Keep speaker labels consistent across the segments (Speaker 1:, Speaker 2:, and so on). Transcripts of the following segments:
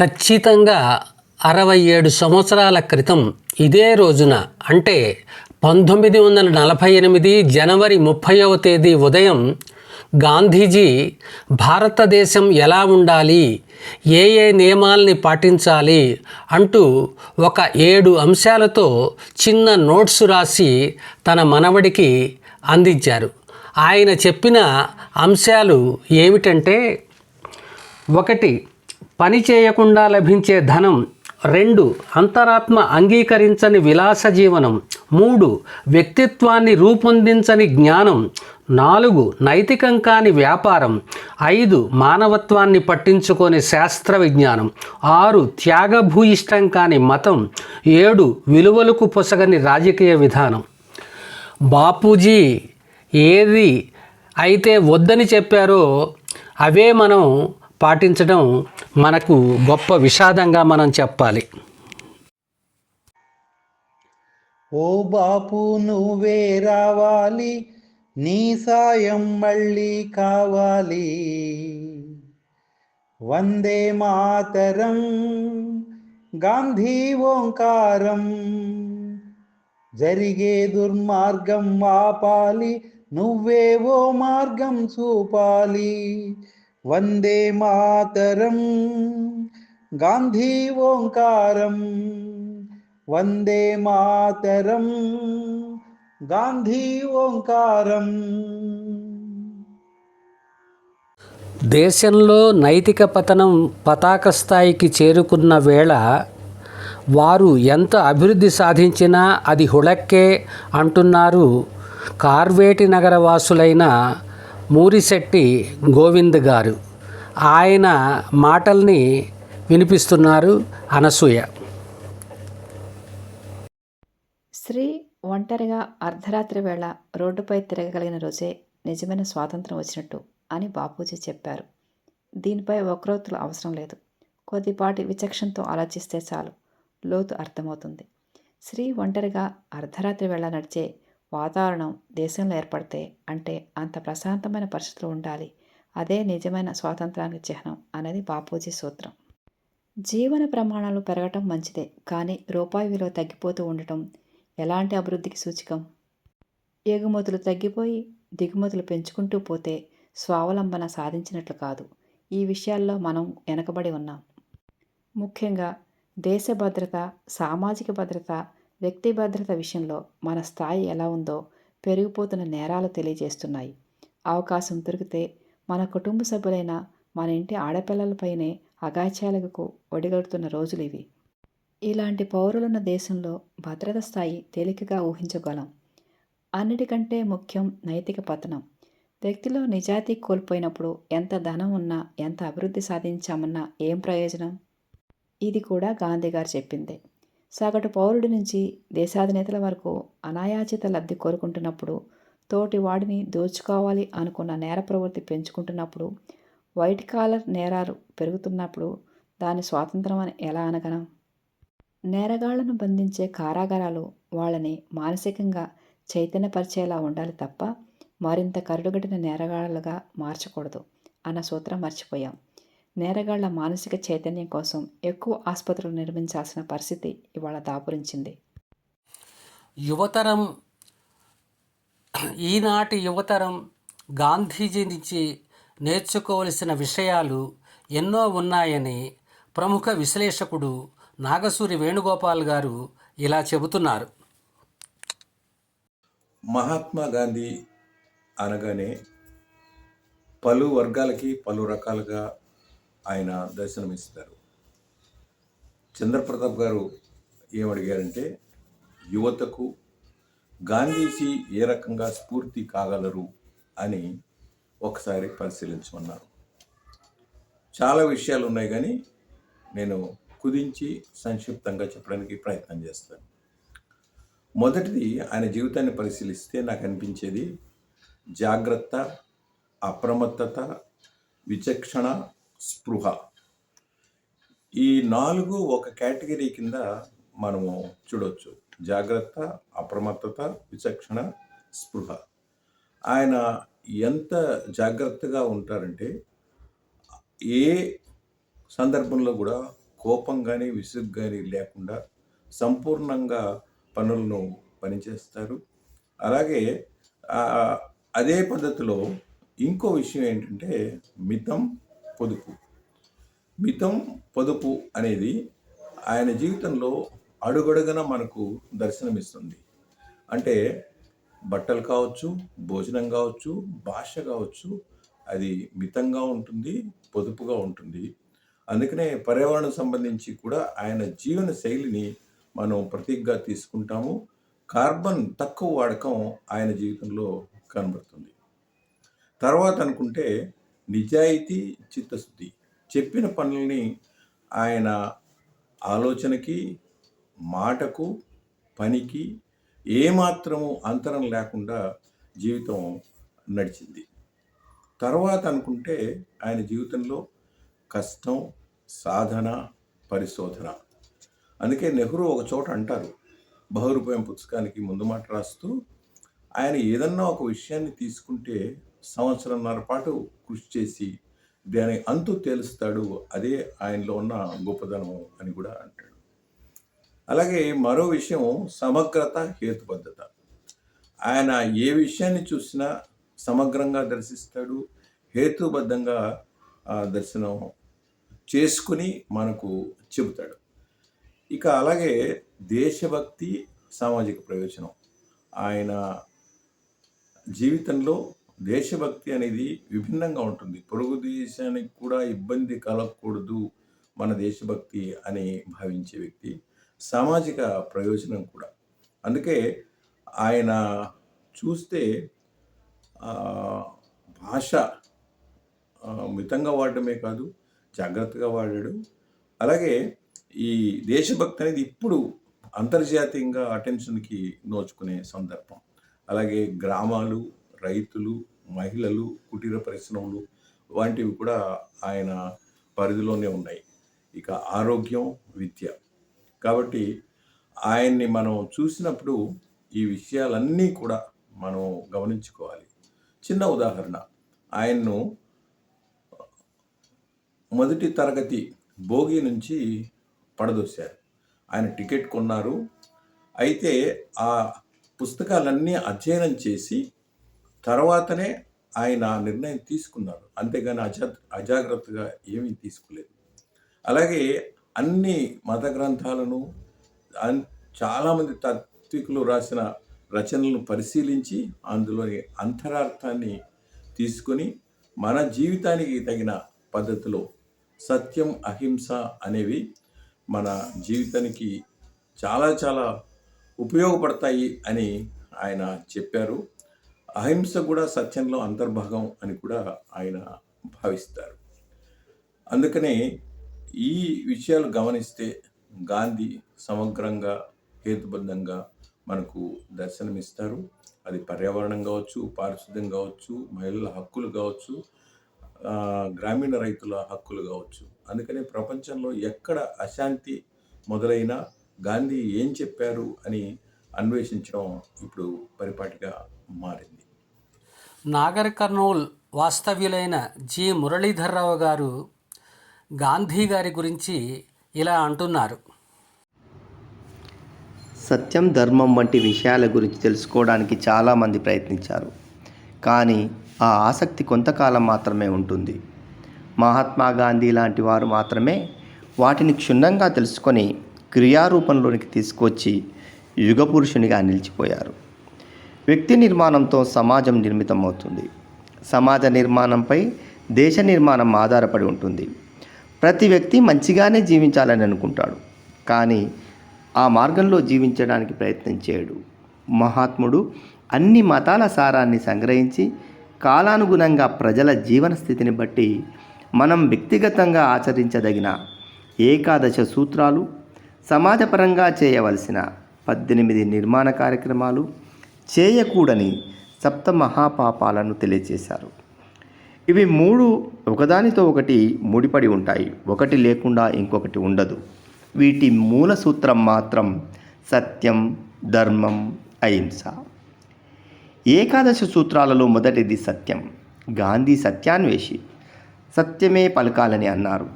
Speaker 1: ఖచ్చితంగా అరవై ఏడు సంవత్సరాల క్రితం ఇదే రోజున అంటే పంతొమ్మిది వందల నలభై ఎనిమిది జనవరి ముప్పైవ తేదీ ఉదయం గాంధీజీ భారతదేశం ఎలా ఉండాలి ఏ ఏ నియమాల్ని పాటించాలి అంటూ ఒక ఏడు అంశాలతో చిన్న నోట్స్ రాసి తన మనవడికి అందించారు. ఆయన చెప్పిన అంశాలు ఏమిటంటే ఒకటి పని చేయకుండా లభించే ధనం. రెండు అంతరాత్మ అంగీకరించని విలాస జీవనం. మూడు వ్యక్తిత్వాన్ని రూపొందించని జ్ఞానం. నాలుగు నైతికం కాని వ్యాపారం. ఐదు మానవత్వాన్ని పట్టించుకొని శాస్త్ర విజ్ఞానం. ఆరు త్యాగభూయిష్టం కాని మతం. ఏడు విలువలకు పొసగని రాజకీయ విధానం. బాపూజీ ఏది అయితే వద్దని చెప్పారో అవే మనం పాటించడం మనకు గొప్ప విషాదంగా మనం చెప్పాలి.
Speaker 2: ఓ బాపు నువ్వే రావాలి నీ సాయం మళ్ళీ కావాలి. వందే మాతరం గాంధీ ఓంకారం. జరిగే దుర్మార్గం ఆపాలి నువ్వే ఓ మార్గం చూపాలి. వందే మాతరం గాంధీ ఓంకారం. వందే మాతరం గాంధీ ఓంకారం.
Speaker 1: దేశంలో నైతిక పతనం పతాక స్థాయికి చేరుకున్న వేళ వారు ఎంత అభివృద్ధి సాధించినా అది హుళక్కే అంటున్నారు కార్వేటి నగర వాసులైన మూరిశెట్టి గోవింద్ గారు. ఆయన మాటల్ని వినిపిస్తున్నారు అనసూయ.
Speaker 3: స్త్రీ ఒంటరిగా అర్ధరాత్రి వేళ రోడ్డుపై తిరగగలిగిన రోజే నిజమైన స్వాతంత్రం వచ్చినట్టు అని బాపూజీ చెప్పారు. దీనిపై వక్రోక్తులు అవసరం లేదు. కొద్దిపాటి విచక్షణతో ఆలోచిస్తే చాలు. లోతు అర్థమవుతుంది. స్త్రీ ఒంటరిగా అర్ధరాత్రి వేళ నడిచే వాతావరణం దేశంలో ఏర్పడితే అంటే అంత ప్రశాంతమైన పరిస్థితులు ఉండాలి. అదే నిజమైన స్వాతంత్రానికి చిహ్నం అనేది బాపూజీ సూత్రం. జీవన ప్రమాణాలు పెరగటం మంచిదే కానీ రూపాయి విలువ తగ్గిపోతూ ఉండటం ఎలాంటి అభివృద్ధికి సూచకం? ఎగుమతులు తగ్గిపోయి దిగుమతులు పెంచుకుంటూ పోతే స్వావలంబన సాధించినట్లు కాదు. ఈ విషయాల్లో మనం వెనకబడి ఉన్నాం. ముఖ్యంగా దేశ భద్రత సామాజిక భద్రత వ్యక్తి భద్రత విషయంలో మన స్థాయి ఎలా ఉందో పెరిగిపోతున్న నేరాలు తెలియజేస్తున్నాయి. అవకాశం దొరికితే మన కుటుంబ సభ్యులైన మన ఇంటి ఆడపిల్లలపైనే అగాచాలకు ఒడిగడుతున్న రోజులు ఇవి. ఇలాంటి పౌరులున్న దేశంలో భద్రత స్థాయి తేలికగా ఊహించగలం. అన్నిటికంటే ముఖ్యం నైతిక పతనం. వ్యక్తిలో నిజాయితీ కోల్పోయినప్పుడు ఎంత ధనం ఉన్నా ఎంత అభివృద్ధి సాధించామన్నా ఏం ప్రయోజనం? ఇది కూడా గాంధీ గారు చెప్పిందే. సగటు పౌరుడి నుంచి దేశాధినేతల వరకు అనాయాచిత లబ్ధి కోరుకుంటున్నప్పుడు తోటి వాడిని దోచుకోవాలి అనుకున్న నేర ప్రవృత్తి పెంచుకుంటున్నప్పుడు వైట్ కాలర్ నేరాలు పెరుగుతున్నప్పుడు దాని స్వాతంత్రం అని ఎలా అనగలం? నేరగాళ్ళను బంధించే కారాగారాలు వాళ్ళని మానసికంగా చైతన్యపరిచేలా ఉండాలి తప్ప మరింత కరుడుగట్టిన నేరగాళ్ళుగా మార్చకూడదు అన్న సూత్రం మర్చిపోయాం. నేరగాళ్ళ మానసిక చైతన్యం కోసం ఎక్కువ ఆసుపత్రులు నిర్మించాల్సిన పరిస్థితి ఇవాళ దాపురించింది.
Speaker 1: యువతరం ఈనాటి యువతరం గాంధీజీ నుంచి నేర్చుకోవలసిన విషయాలు ఎన్నో ఉన్నాయని ప్రముఖ విశ్లేషకుడు నాగసూరి వేణుగోపాల్ గారు ఇలా చెబుతున్నారు.
Speaker 4: మహాత్మా గాంధీ అనగానే పలు వర్గాలకి పలు రకాలుగా ఆయన దర్శనమిస్తారు. చంద్రప్రతాప్ గారు ఏమడిగారంటే యువతకు గాంధీజీ ఏ రకంగా స్ఫూర్తి కాగలరు అని ఒకసారి పరిశీలించమన్నారు. చాలా విషయాలు ఉన్నాయి కానీ నేను కుదించి సంక్షిప్తంగా చెప్పడానికి ప్రయత్నం చేస్తాను. మొదటిది ఆయన జీవితాన్ని పరిశీలిస్తే నాకు అనిపించేది జాగ్రత్త అప్రమత్తత విచక్షణ స్పృహ. ఈ నాలుగు ఒక కేటగిరీ కింద మనము చూడవచ్చు జాగ్రత్త అప్రమత్తత విచక్షణ స్పృహ. ఆయన ఎంత జాగ్రత్తగా ఉంటారంటే ఏ సందర్భంలో కూడా కోపం కానీ విసుగు కానీ లేకుండా సంపూర్ణంగా పనులను పనిచేస్తారు. అలాగే అదే పద్ధతిలో ఇంకో విషయం ఏంటంటే మితం పొదుపు. మితం పొదుపు అనేది ఆయన జీవితంలో అడుగడుగున మనకు దర్శనమిస్తుంది. అంటే బట్టలు కావచ్చు భోజనం కావచ్చు భాష కావచ్చు అది మితంగా ఉంటుంది పొదుపుగా ఉంటుంది. అందుకనే పర్యావరణం సంబంధించి కూడా ఆయన జీవన శైలిని మనం ప్రతీకగా తీసుకుంటాము. కార్బన్ తక్కువ వాడకం ఆయన జీవితంలో కనబడుతుంది. తర్వాత అనుకుంటే నిజాయితీ చిత్తశుద్ధి. చెప్పిన పనుల్ని ఆయన ఆలోచనకి మాటకు పనికి ఏమాత్రము అంతరం లేకుండా జీవితం నడిచింది. తర్వాత అనుకుంటే ఆయన జీవితంలో కష్టం సాధన పరిశోధన. అందుకే నెహ్రూ ఒక చోట అంటారు బహురూపయం పుస్తకానికి ముందు మాట రాస్తూ ఆయన ఏదన్నా ఒక విషయాన్ని తీసుకుంటే సంవత్సరంన్నర పాటు కృషి చేసి దాని అంతు తేలుస్తాడు అదే ఆయనలో ఉన్న గొప్పదనం అని కూడా అంటాడు. అలాగే మరో విషయం సమగ్రత హేతుబద్ధత. ఆయన ఏ విషయాన్ని చూసినా సమగ్రంగా దర్శిస్తాడు హేతుబద్ధంగా ఆ దర్శనం చేసుకుని మనకు చెబుతాడు. ఇక అలాగే దేశభక్తి సామాజిక ప్రయోజనం. ఆయన జీవితంలో దేశభక్తి అనేది విభిన్నంగా ఉంటుంది. పొరుగు దేశానికి కూడా ఇబ్బంది కలగకూడదు మన దేశభక్తి అని భావించే వ్యక్తి సామాజిక ప్రయోజనం కూడా. అందుకే ఆయన చూస్తే భాష మితంగా వాడటమే కాదు జాగ్రత్తగా వాడాడు. అలాగే ఈ దేశభక్తి అనేది ఇప్పుడు అంతర్జాతీయంగా అటెన్షన్కి నోచుకునే సందర్భం. అలాగే గ్రామాలు రైతులు మహిళలు కుటీర పరిశ్రమలు వంటివి కూడా ఆయన పరిధిలోనే ఉన్నాయి. ఇక ఆరోగ్యం విద్య. కాబట్టి ఆయన్ని మనం చూసినప్పుడు ఈ విషయాలన్నీ కూడా మనం గమనించుకోవాలి. చిన్న ఉదాహరణ. ఆయన్ను మొదటి తరగతి భోగి నుంచి పడదోశారు. ఆయన టికెట్ కొన్నారు. అయితే ఆ పుస్తకాలన్నీ అధ్యయనం చేసి తర్వాతనే ఆయన ఆ నిర్ణయం తీసుకున్నారు అంతేగాని అజా అజాగ్రత్తగా ఏమీ తీసుకోలేదు. అలాగే అన్ని మత గ్రంథాలను అన్- చాలామంది తాత్వికులు రాసిన రచనలను పరిశీలించి అందులోని అంతరార్థాన్ని తీసుకొని మన జీవితానికి తగిన పద్ధతిలో సత్యం అహింస అనేవి మన జీవితానికి చాలా చాలా ఉపయోగపడతాయి అని ఆయన చెప్పారు. అహింస కూడా సత్యంలో అంతర్భాగం అని కూడా ఆయన భావిస్తారు. అందుకనే ఈ విషయాలు గమనిస్తే గాంధీ సమగ్రంగా హేతుబద్ధంగా మనకు దర్శనమిస్తారు. అది పర్యావరణం కావచ్చు పారిశుద్ధ్యం కావచ్చు మహిళల హక్కులు కావచ్చు గ్రామీణ రైతుల హక్కులు కావచ్చు. అందుకనే ప్రపంచంలో ఎక్కడ అశాంతి మొదలైనా గాంధీ ఏం చెప్పారు అని అన్వేషించడం ఇప్పుడు పరిపాటిగా మారింది.
Speaker 1: నాగర్ కర్నూల్ వాస్తవ్యులైన జి. మురళీధర్రావు గారు గాంధీ గారి గురించి ఇలా అంటున్నారు.
Speaker 5: సత్యం ధర్మం వంటి విషయాల గురించి తెలుసుకోవడానికి చాలామంది ప్రయత్నించారు. కానీ ఆ ఆసక్తి కొంతకాలం మాత్రమే ఉంటుంది. మహాత్మా గాంధీ లాంటి వారు మాత్రమే వాటిని క్షుణ్ణంగా తెలుసుకొని క్రియారూపంలోనికి తీసుకొచ్చి యుగపురుషునిగా నిలిచిపోయారు. వ్యక్తి నిర్మాణంతో సమాజం నిర్మితమవుతుంది. సమాజ నిర్మాణంపై దేశ నిర్మాణం ఆధారపడి ఉంటుంది. ప్రతి వ్యక్తి మంచిగానే జీవించాలని అనుకుంటాడు. కానీ ఆ మార్గంలో జీవించడానికి ప్రయత్నం చేయడు. మహాత్ముడు అన్ని మతాల సారాన్ని సంగ్రహించి కాలానుగుణంగా ప్రజల జీవన స్థితిని బట్టి మనం వ్యక్తిగతంగా ఆచరించదగిన ఏకాదశ సూత్రాలు సమాజపరంగా చేయవలసిన పద్దెనిమిది నిర్మాణ కార్యక్రమాలు చేయకూడని సప్త మహాపాపాలను తెలియజేశారు ఇవి మూడు ఒకదానితో ఒకటి ముడిపడి ఉంటాయి. ఒకటి లేకుండా ఇంకొకటి ఉండదు. వీటి మూల సూత్రం మాత్రం సత్యం ధర్మం అహింస. ఏకాదశ సూత్రాలలో మొదటిది సత్యం. గాంధీ సత్యాన్వేషి. సత్యమే పలకాలని అన్నారు.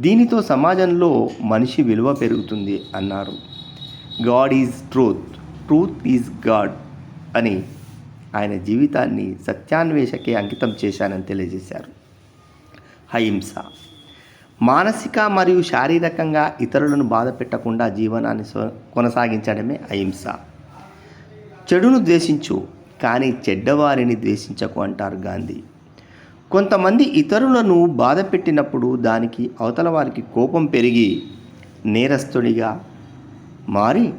Speaker 5: దీనితో సమాజంలో మనిషి విలువ పెరుగుతుంది అన్నారు. God is truth. Truth is God. అని ఆయన జీవితాన్ని సత్యాన్వేషకే అంకితం చేశానని తెలియజేశారు. అహింస. మానసిక మరియు శారీరకంగా ఇతరులను బాధ పెట్టకుండా జీవనాన్ని కొనసాగించడమే అహింస. చెడును ద్వేషించు కానీ చెడ్డవారిని ద్వేషించకు అంటారు గాంధీ. కొంతమంది ఇతరులను బాధ పెట్టినప్పుడు దానికి అవతల వారికి కోపం పెరిగి నేరస్తుడిగా మారి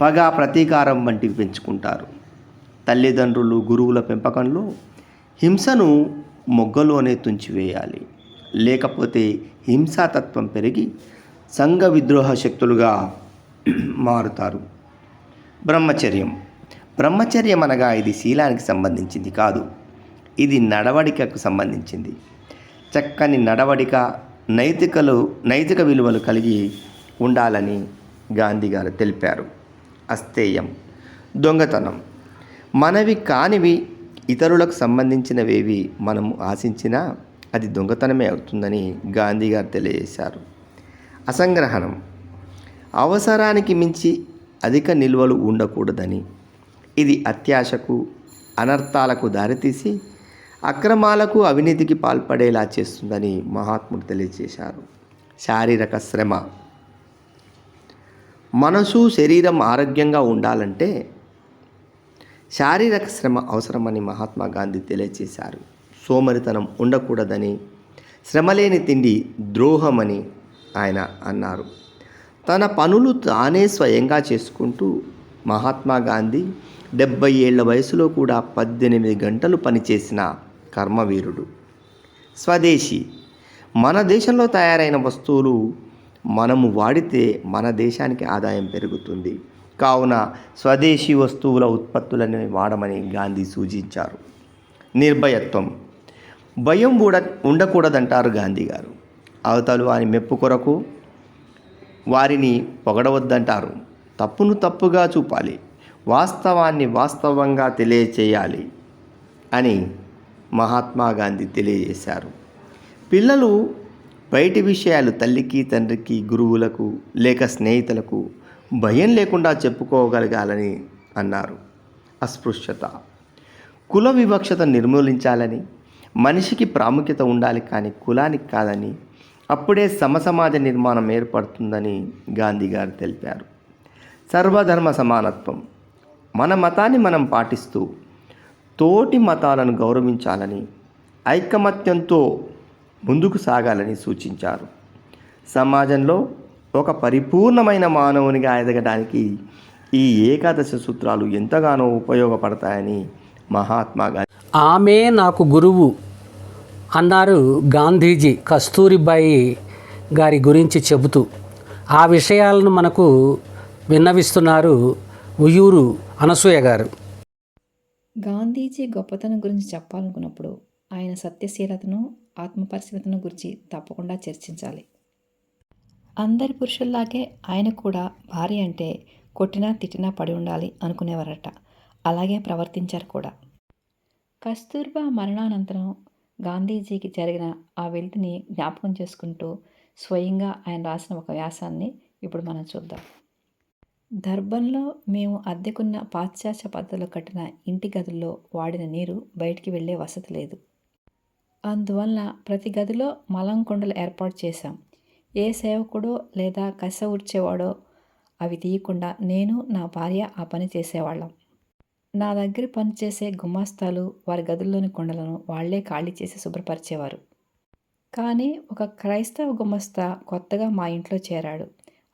Speaker 5: పగ ప్రతీకారం వంటివి పెంచుకుంటారు. తల్లిదండ్రులు గురువుల పెంపకంలో హింసను మొగ్గలోనే తుంచివేయాలి లేకపోతే హింసాతత్వం పెరిగి సంఘ విద్రోహ శక్తులుగా మారుతారు. బ్రహ్మచర్యం. బ్రహ్మచర్యం అనగా ఇది శీలానికి సంబంధించింది కాదు. ఇది నడవడికకు సంబంధించింది. చక్కని నడవడిక నైతికలు నైతిక విలువలు కలిగి ఉండాలని గాంధీ గారు తెలిపారు. అస్తేయం దొంగతనం. మనవి కానివి ఇతరులకు సంబంధించినవేవి మనం ఆశించినా అది దొంగతనమే అవుతుందని గాంధీ గారు తెలియజేశారు. అసంగ్రహణం. అవసరానికి మించి అధిక నిల్వలు ఉండకూడదని. ఇది అత్యాశకు అనర్థాలకు దారితీసి అక్రమాలకు అవినీతికి పాల్పడేలా చేస్తుందని మహాత్ముడు తెలియజేశారు. శారీరక శ్రమ. మనసు శరీరం ఆరోగ్యంగా ఉండాలంటే శారీరక శ్రమ అవసరమని మహాత్మా గాంధీ తెలియజేశారు సోమరితనం ఉండకూడదని శ్రమలేని తిండి ద్రోహమని ఆయన అన్నారు. తన పనులు తానే స్వయంగా చేసుకుంటూ మహాత్మా గాంధీ డెబ్బై ఏళ్ళ వయసులో కూడా పద్దెనిమిది గంటలు పనిచేసిన కర్మవీరుడు. స్వదేశీ మన దేశంలో తయారైన వస్తువులు మనము వాడితే మన దేశానికి ఆదాయం పెరుగుతుంది. కావున స్వదేశీ వస్తువుల ఉత్పత్తులను వాడమని గాంధీ సూచించారు. నిర్భయత్వం. భయం కూడా ఉండకూడదంటారు గాంధీ గారు. అవతలు వారి మెప్పు కొరకు వారిని పొగడవద్దంటారు. తప్పును తప్పుగా చూపాలి. వాస్తవాన్ని వాస్తవంగా తెలియచేయాలి అని మహాత్మా గాంధీ తెలియజేశారు. పిల్లలు బయటి విషయాలు తల్లికి తండ్రికి గురువులకు లేక స్నేహితులకు భయం లేకుండా చెప్పుకోగలగాలని అన్నారు. అస్పృశ్యత. కుల వివక్షత నిర్మూలించాలని మనిషికి ప్రాముఖ్యత ఉండాలి కానీ కులానికి కాదని అప్పుడే సమసమాజ నిర్మాణం ఏర్పడుతుందని గాంధీ గారు తెలిపారు. సర్వధర్మ సమానత్వం. మన మతాన్ని మనం పాటిస్తూ తోటి మతాలను గౌరవించాలని ఐకమత్యంతో ముందుకు సాగాలని సూచించారు. సమాజంలో ఒక పరిపూర్ణమైన మానవునిగా ఎదగడానికి ఈ ఏకాదశ సూత్రాలు ఎంతగానో ఉపయోగపడతాయని మహాత్మా గాంధీ
Speaker 1: ఆమె నాకు గురువు అన్నారు గాంధీజీ కస్తూరిబాయి గారి గురించి చెబుతూ. ఆ విషయాలను మనకు విన్నవిస్తున్నారు ఉయ్యూరు అనసూయ గారు.
Speaker 3: గాంధీజీ గొప్పతనం గురించి చెప్పాలనుకున్నప్పుడు ఆయన సత్యశీలతను ఆత్మపరిశీలతను గురించి తప్పకుండా చర్చించాలి. అందరి పురుషుల్లాగే ఆయన కూడా భార్య అంటే కొట్టినా తిట్టినా పడి ఉండాలి అనుకునేవారట. అలాగే ప్రవర్తించారు కూడా. కస్తూర్బా మరణానంతరం గాంధీజీకి జరిగిన ఆ వెలితిని జ్ఞాపకం చేసుకుంటూ స్వయంగా ఆయన రాసిన ఒక వ్యాసాన్ని ఇప్పుడు మనం చూద్దాం. దర్బంలో మేము అద్దెకున్న పాశ్చాత్య పద్ధతిలో కట్టిన ఇంటి గదుల్లో వాడిన నీరు బయటికి వెళ్ళే వసతి లేదు. అందువలన ప్రతి గదిలో మలం కొండలు ఏర్పాటు చేశాం. ఏ సేవకుడో లేదా కస ఉడ్చేవాడో అవి తీయకుండా నేను నా భార్య ఆ పని చేసేవాళ్ళం. నా దగ్గర పనిచేసే గుమాస్తాలు వారి గదుల్లోని కుండలను వాళ్ళే ఖాళీ చేసి శుభ్రపరిచేవారు. కానీ ఒక క్రైస్తవ గుమస్తా కొత్తగా మా ఇంట్లో చేరాడు.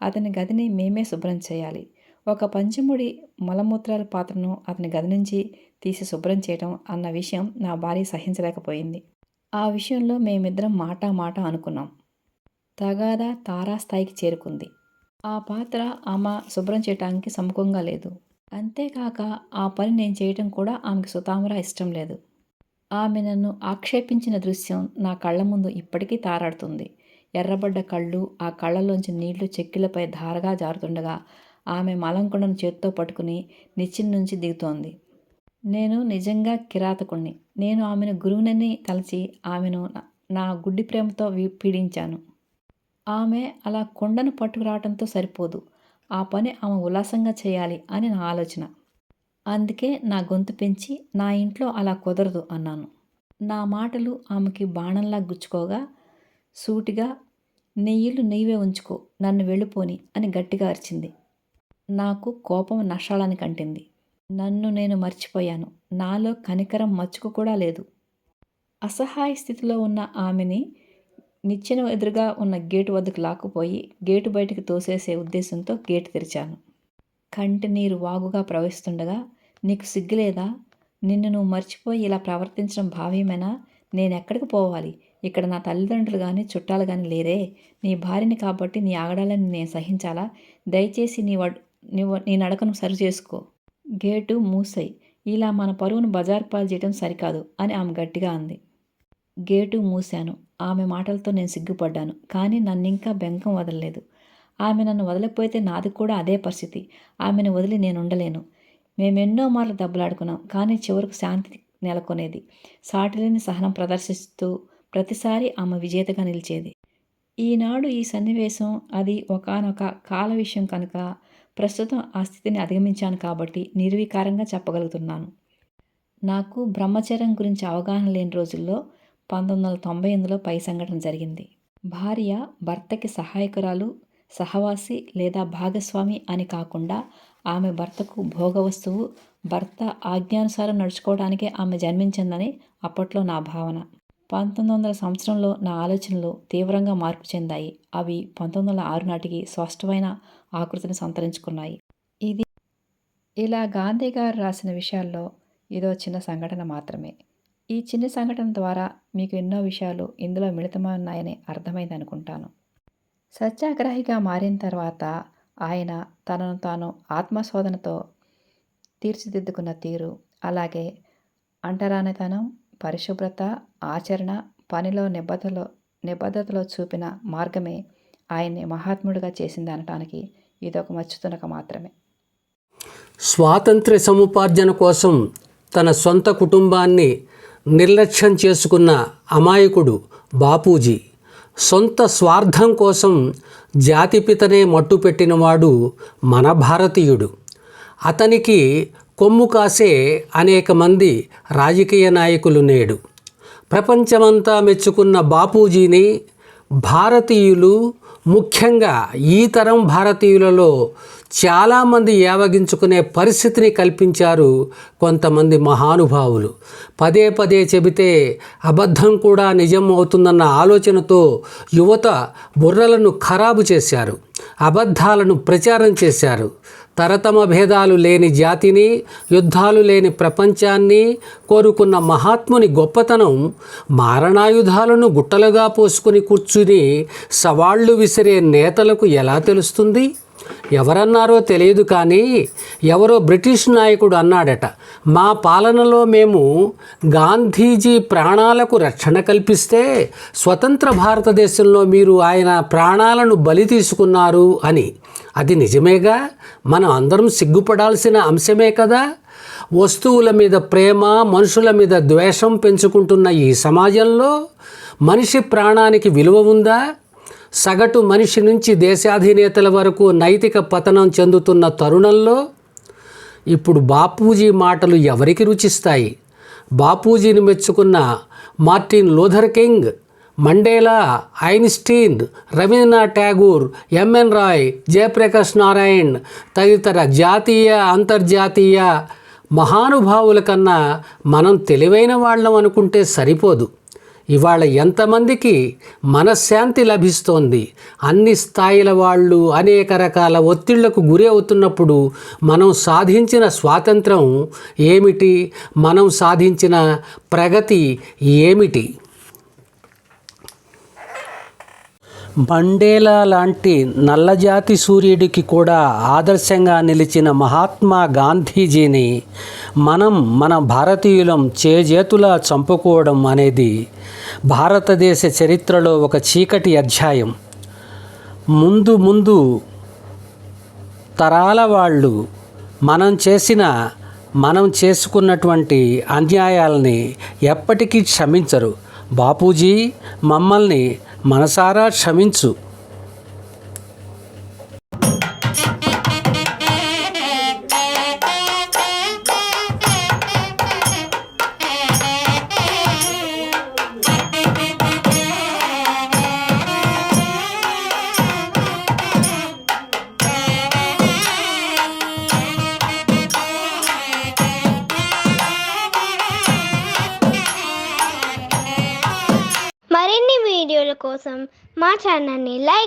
Speaker 3: అతని గదిని మేమే శుభ్రం చేయాలి. ఒక పంచముడి మలమూత్రాల పాత్రను అతని గది నుంచి తీసి శుభ్రం చేయటం అన్న విషయం నా భార్య సహించలేకపోయింది. ఆ విషయంలో మేమిద్దరం మాట మాట అనుకున్నాం. తగాదా తారాస్థాయికి చేరుకుంది. ఆ పాత్ర ఆమె శుభ్రం చేయటానికి సముఖంగా లేదు. అంతేకాక ఆ పని నేను చేయటం కూడా ఆమెకు సుతామరా ఇష్టం లేదు. ఆమె నన్ను ఆక్షేపించిన దృశ్యం నా కళ్ళ ముందు ఇప్పటికీ తారాడుతుంది. ఎర్రబడ్డ కళ్ళు ఆ కళ్ళలోంచి నీళ్ళు చెక్కిలపై ధారగా జారుతుండగా ఆమె మలంకొండను చేత్తో పట్టుకుని నిచ్చిన నుంచి దిగుతోంది. నేను నిజంగా కిరాతకుణ్ణి. నేను ఆమెను గురువునని తలచి ఆమెను నా- గుడ్డి ప్రేమతో పీడించాను. ఆమె అలా కొండను పట్టుకురావడంతో సరిపోదు. ఆ పని ఆమె ఉల్లాసంగా చేయాలి అని నా ఆలోచన. అందుకే నా గొంతు పెంచి నా ఇంట్లో అలా కుదరదు అన్నాను. నా మాటలు ఆమెకి బాణంలా గుచ్చుకోగా సూటిగా నెయ్యిలు నీవే ఉంచుకో నన్ను వెళ్ళిపోని అని గట్టిగా అరిచింది. నాకు కోపం నష్టాలని కంటింది. నన్ను నేను మర్చిపోయాను. నాలో కనికరం మచ్చుకు కూడా లేదు. అసహాయ స్థితిలో ఉన్న ఆమెని నిచ్చెన ఎదురుగా ఉన్న గేటు వద్దకు లాక్కుపోయి గేటు బయటికి తోసేసే ఉద్దేశంతో గేటు తెరిచాను. కంటి నీరు వాగుగా ప్రవహిస్తుండగా నీకు సిగ్గులేదా? నిన్ను నువ్వు మర్చిపోయి ఇలా ప్రవర్తించడం భావ్యమేనా? నేను ఎక్కడికి పోవాలి? ఇక్కడ నా తల్లిదండ్రులు కానీ చుట్టాలు కానీ లేరే. నీ భార్యని కాబట్టి నీ ఆగడాలని నేను సహించాలా? దయచేసి నీ వడ్ నీ నీ నడకను సరి చేసుకో గేటు మూసాయి. ఇలా మన పరువును బజార్ పాలు చేయడం సరికాదు అని ఆమె గట్టిగా అంది. గేటు మూశాను. ఆమె మాటలతో నేను సిగ్గుపడ్డాను. కానీ నన్ను ఇంకా బెంకం వదలలేదు. ఆమె నన్ను వదిలిపోతే నాది కూడా అదే పరిస్థితి. ఆమెను వదిలి నేను ఉండలేను మేమెన్నో మార్లు దెబ్బలాడుకున్నాం. కానీ చివరకు శాంతి నెలకొనేది. సాటిలేని సహనం ప్రదర్శిస్తూ ప్రతిసారి ఆమె విజేతగా నిలిచేది. ఈనాడు ఈ సన్నివేశం అది ఒకానొక కాల విషయం కనుక ప్రస్తుతం ఆ స్థితిని అధిగమించాను కాబట్టి నిర్వీకారంగా చెప్పగలుగుతున్నాను. నాకు బ్రహ్మచర్యం గురించి అవగాహన లేని రోజుల్లో పంతొమ్మిది వందల తొంభై ఎనిమిదిలో పై సంఘటన జరిగింది. భార్య భర్తకి సహాయకురాలు సహవాసి లేదా భాగస్వామి అని కాకుండా ఆమె భర్తకు భోగ వస్తువు భర్త ఆజ్ఞానుసారం నడుచుకోవడానికి ఆమె జన్మించిందని అప్పట్లో నా భావన. పంతొమ్మిది వందల సంవత్సరంలో నా ఆలోచనలు తీవ్రంగా మార్పు చెందాయి. అవి పంతొమ్మిది వందల ఆరు నాటికి స్పష్టమైన ఆకృతిని సంతరించుకున్నాయి. ఇది ఇలా గాంధీ గారు రాసిన విషయాల్లో ఇదో చిన్న సంఘటన మాత్రమే. ఈ చిన్న సంఘటన ద్వారా మీకు ఎన్నో విషయాలు ఇందులో మిళితమన్నాయని అర్థమైంది అనుకుంటాను. సత్యాగ్రహిగా మారిన తర్వాత ఆయన తనను తాను ఆత్మశోధనతో తీర్చిదిద్దుకున్న తీరు అలాగే అంటరానితనం పరిశుభ్రత ఆచరణ పనిలో నిబద్ధలో నిబద్ధతలో చూపిన మార్గమే ఆయన్ని మహాత్ముడిగా చేసింది అనటానికి ఇదొక మచ్చుతునక మాత్రమే.
Speaker 1: స్వాతంత్ర్య సముపార్జన కోసం తన సొంత కుటుంబాన్ని నిర్లక్ష్యం చేసుకున్న అమాయకుడు బాపూజీ. సొంత స్వార్థం కోసం జాతిపితనే మట్టుపెట్టినవాడు మన భారతీయుడు. అతనికి కొమ్ము కాసే అనేక మంది రాజకీయ నాయకులు నేడు. ప్రపంచమంతా మెచ్చుకున్న బాపూజీని భారతీయులు ముఖ్యంగా ఈ తరం భారతీయులలో చాలామంది యావగించుకునే పరిస్థితిని కల్పించారు కొంతమంది మహానుభావులు. పదే పదే చెబితే అబద్ధం కూడా నిజం అవుతుందన్న ఆలోచనతో యువత బుర్రలను ఖరాబు చేశారు అబద్ధాలను ప్రచారం చేశారు. తరతమ భేదాలు లేని జాతిని యుద్ధాలు లేని ప్రపంచాన్ని కోరుకున్న మహాత్ముని గొప్పతనం మారణాయుధాలను గుట్టలుగా పోసుకుని కూర్చుని సవాళ్ళు విసిరే నేతలకు ఎలా తెలుస్తుంది? ఎవరన్నారో తెలియదు కానీ ఎవరో బ్రిటిష్ నాయకుడు అన్నాడట మా పాలనలో మేము గాంధీజీ ప్రాణాలకు రక్షణ కల్పిస్తే స్వతంత్ర భారతదేశంలో మీరు ఆయన ప్రాణాలను బలి తీసుకున్నారు అని. అది నిజమేగా? మనం అందరం సిగ్గుపడాల్సిన అంశమే కదా? వస్తువుల మీద ప్రేమ మనుషుల మీద ద్వేషం పెంచుకుంటున్న ఈ సమాజంలో మనిషి ప్రాణానికి విలువ ఉందా? సగటు మనిషి నుంచి దేశాధినేతల వరకు నైతిక పతనం చెందుతున్న తరుణంలో ఇప్పుడు బాపూజీ మాటలు ఎవరికి రుచిస్తాయి? బాపూజీని మెచ్చుకున్న Martin Luther King Mandela Einstein Rabindranath Tagore M N Roy Jayaprakash Narayan తదితర జాతీయ అంతర్జాతీయ మహానుభావుల కన్నా మనం తెలివైన వాళ్ళం అనుకుంటే సరిపోదు. ఇవాళ ఎంతమందికి మనశ్శాంతి లభిస్తోంది? అన్ని స్థాయిల వాళ్ళు అనేక రకాల ఒత్తిళ్ళకు గురి అవుతున్నప్పుడు మనం సాధించిన స్వాతంత్రం ఏమిటి? మనం సాధించిన ప్రగతి ఏమిటి? మండేలా లాంటి నల్లజాతి సూర్యుడికి కూడా ఆదర్శంగా నిలిచిన మహాత్మా గాంధీజీని మనం మన భారతీయులం చేజేతులా చంపుకోవడం అనేది భారతదేశ చరిత్రలో ఒక చీకటి అధ్యాయం. ముందు ముందు తరాల వాళ్ళు మనం చేసిన మనం చేసుకున్నటువంటి అన్యాయాలని ఎప్పటికీ క్షమించరు. బాపూజీ మమ్మల్ని మనసారా క్షమించు.